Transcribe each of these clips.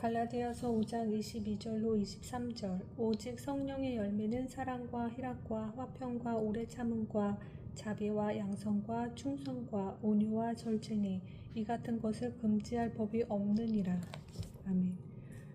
갈라디아서 5장 22절로 23절 오직 성령의 열매는 사랑과 희락과 화평과 오래 참음과 자비와 양성과 충성과 온유와 절제니 이 같은 것을 금지할 법이 없느니라. 아멘.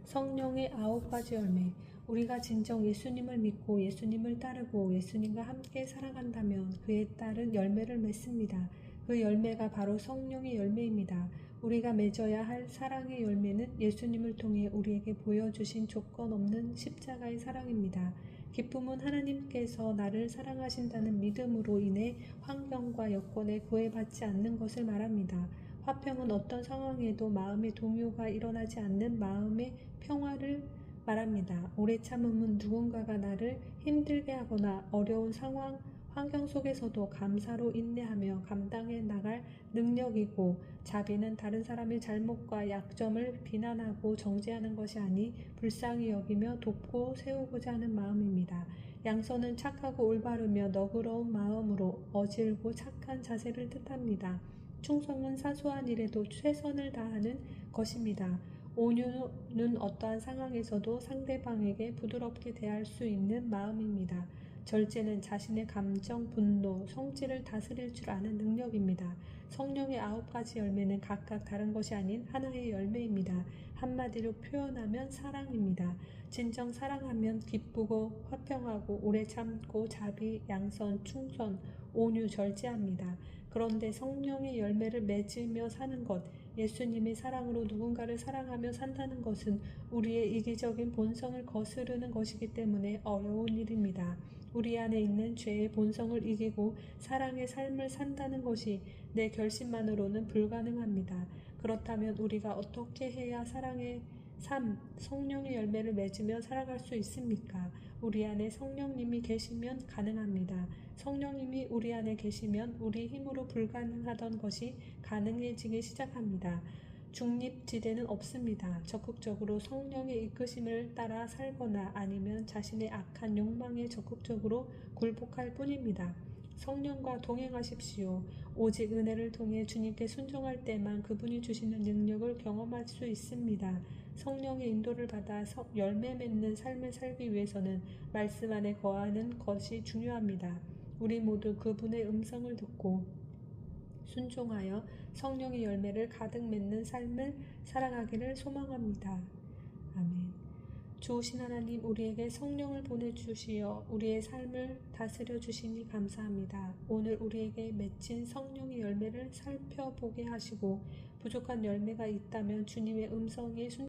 성령의 아홉 가지 열매 우리가 진정 예수님을 믿고 예수님을 따르고 예수님과 함께 살아간다면 그에 따른 열매를 맺습니다. 그 열매가 바로 성령의 열매입니다. 우리가 맺어야 할 사랑의 열매는 예수님을 통해 우리에게 보여주신 조건 없는 십자가의 사랑입니다. 기쁨은 하나님께서 나를 사랑하신다는 믿음으로 인해 환경과 여건에 구애받지 않는 것을 말합니다. 화평은 어떤 상황에도 마음의 동요가 일어나지 않는 마음의 평화를 말합니다. 오래 참음은 누군가가 나를 힘들게 하거나 어려운 상황, 환경 속에서도 감사로 인내하며 감당해 나갈 능력이고 자비는 다른 사람의 잘못과 약점을 비난하고 정죄하는 것이 아니 불쌍히 여기며 돕고 세우고자 하는 마음입니다. 양선은 착하고 올바르며 너그러운 마음으로 어질고 착한 자세를 뜻합니다. 충성은 사소한 일에도 최선을 다하는 것입니다. 온유는 어떠한 상황에서도 상대방에게 부드럽게 대할 수 있는 마음입니다. 절제는 자신의 감정, 분노, 성질을 다스릴 줄 아는 능력입니다. 성령의 아홉 가지 열매는 각각 다른 것이 아닌 하나의 열매입니다. 한마디로 표현하면 사랑입니다. 진정 사랑하면 기쁘고 화평하고 오래 참고 자비, 양선, 충선, 온유, 절제합니다. 그런데 성령의 열매를 맺으며 사는 것, 예수님의 사랑으로 누군가를 사랑하며 산다는 것은 우리의 이기적인 본성을 거스르는 것이기 때문에 어려운 일입니다. 우리 안에 있는 죄의 본성을 이기고 사랑의 삶을 산다는 것이 내 결심만으로는 불가능합니다. 그렇다면 우리가 어떻게 해야 사랑의 삶, 성령의 열매를 맺으며 살아갈 수 있습니까? 우리 안에 성령님이 계시면 가능합니다. 성령님이 우리 안에 계시면 우리 힘으로 불가능하던 것이 가능해지기 시작합니다. 중립지대는 없습니다. 적극적으로 성령의 이끄심을 따라 살거나 아니면 자신의 악한 욕망에 적극적으로 굴복할 뿐입니다. 성령과 동행하십시오. 오직 은혜를 통해 주님께 순종할 때만 그분이 주시는 능력을 경험할 수 있습니다. 성령의 인도를 받아 열매 맺는 삶을 살기 위해서는 말씀 안에 거하는 것이 중요합니다. 우리 모두 그분의 음성을 듣고 순종하여 성령의 열매를 가득 맺는 삶을 살아가기를 소망합니다. 아멘. 좋으신 하나님 우리에게 성령을 보내주시어 우리의 삶을 다스려 주시니 감사합니다. 오늘 우리에게 맺힌 성령의 열매를 살펴보게 하시고 부족한 열매가 있다면 주님의 음성에 순